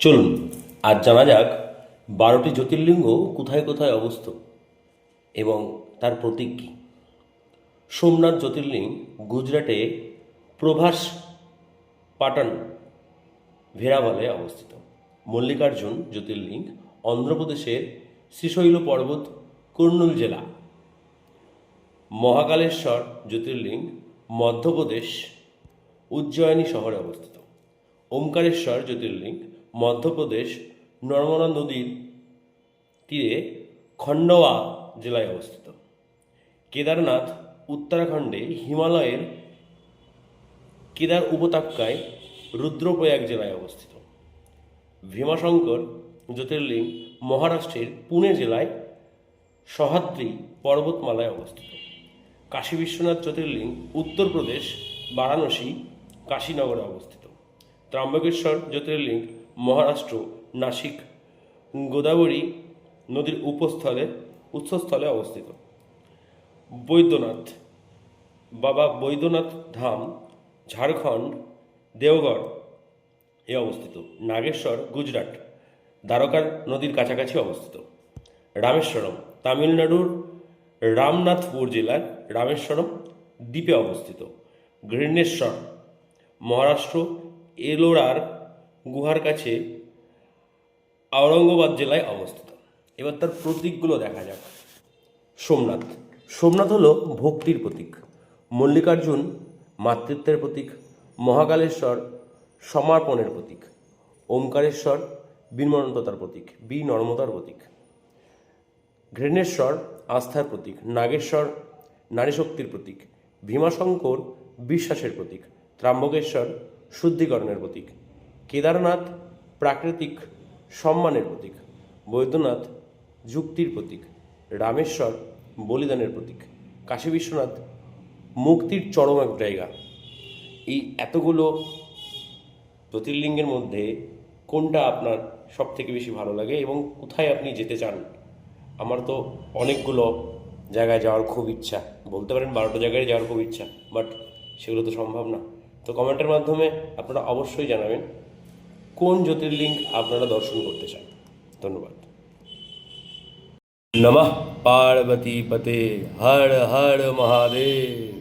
চলুন, আজ জানা যাক বারোটি জ্যোতির্লিঙ্গ কোথায় কোথায় অবস্থ এবং তার প্রতীক কী। সোমনাথ জ্যোতির্লিঙ্গ গুজরাটে প্রভাস পাটন ভেরাভালে অবস্থিত। মল্লিকার্জুন জ্যোতির্লিঙ্গ অন্ধ্রপ্রদেশের শ্রীশৈল পর্বত, কুর্নুল জেলা। মহাকালেশ্বর জ্যোতির্লিঙ্গ মধ্যপ্রদেশ, উজ্জয়িনী শহরে অবস্থিত। ওমকারেশ্বর জ্যোতির্লিঙ্গ মধ্যপ্রদেশ নর্মদা নদীর তীরে খণ্ডওয়া জেলায় অবস্থিত। কেদারনাথ উত্তরাখণ্ডে হিমালয়ের কেদার উপত্যকায় রুদ্রপ্রয়াগ জেলায় অবস্থিত। ভীমাশঙ্কর জ্যোতির্লিঙ্গ মহারাষ্ট্রের পুনে জেলায় সহাদ্রি পর্বতমালায় অবস্থিত। কাশী বিশ্বনাথ জ্যোতির্লিঙ্গ উত্তরপ্রদেশ, বারাণসী, কাশীনগরে অবস্থিত। ত্র্যম্বকেশ্বর জ্যোতির্লিঙ্গ মহারাষ্ট্র, নাসিক, গোদাবরী নদীর উপস্থলে, উৎসস্থলে অবস্থিত। বৈদ্যনাথ, বাবা বৈদ্যনাথ ধাম, ঝাড়খণ্ড, দেওগড় এ অবস্থিত। নাগেশ্বর, গুজরাট, দ্বারকার নদীর কাছাকাছি অবস্থিত। রামেশ্বরম, তামিলনাড়ুর রামনাথপুর জেলার রামেশ্বরম দ্বীপে অবস্থিত। ঘৃণেশ্বর, মহারাষ্ট্র, এলোরার গুহার কাছে আওরঙ্গাবাদ জেলায় অবস্থিত। এবার তার প্রতীকগুলো দেখা যাক। সোমনাথ। সোমনাথ হলো ভক্তির প্রতীক। মল্লিকার্জুন মাতৃত্বের প্রতীক, মহাকালেশ্বর সমর্পণের প্রতীক, ওমকারেশ্বর বিনম্রতার প্রতীক বিনর্মতার প্রতীক, ঘৃণেশ্বর আস্থার প্রতীক, নাগেশ্বর নারী শক্তির প্রতীক, ভীমাশঙ্কর বিশ্বাসের প্রতীক ত্রাম্বকেশ্বর শুদ্ধিকরণের প্রতীক কেদারনাথ প্রাকৃতিক সম্মানের প্রতীক, বৈদ্যনাথ যুক্তির প্রতীক, রামেশ্বর বলিদানের প্রতীক, কাশী বিশ্বনাথ মুক্তির চরম এক জায়গা। এই এতগুলো জ্যোতির্লিঙ্গের মধ্যে কোনটা আপনার সব থেকে বেশি ভালো লাগে এবং কোথায় আপনি যেতে চান? আমার তো অনেকগুলো জায়গায় যাওয়ার খুব ইচ্ছা। বলতে পারেন বারোটা জায়গায় যাওয়ার খুব ইচ্ছা, বাট সেগুলো তো সম্ভব না। তো কমেন্টের মাধ্যমে আপনারা অবশ্যই জানাবেন। কোন জ্যোতির্লিঙ্গ আপনারা দর্শন করতে চান? ধন্যবাদ। নমঃ পার্বতী পতে হর হর মহাদেব।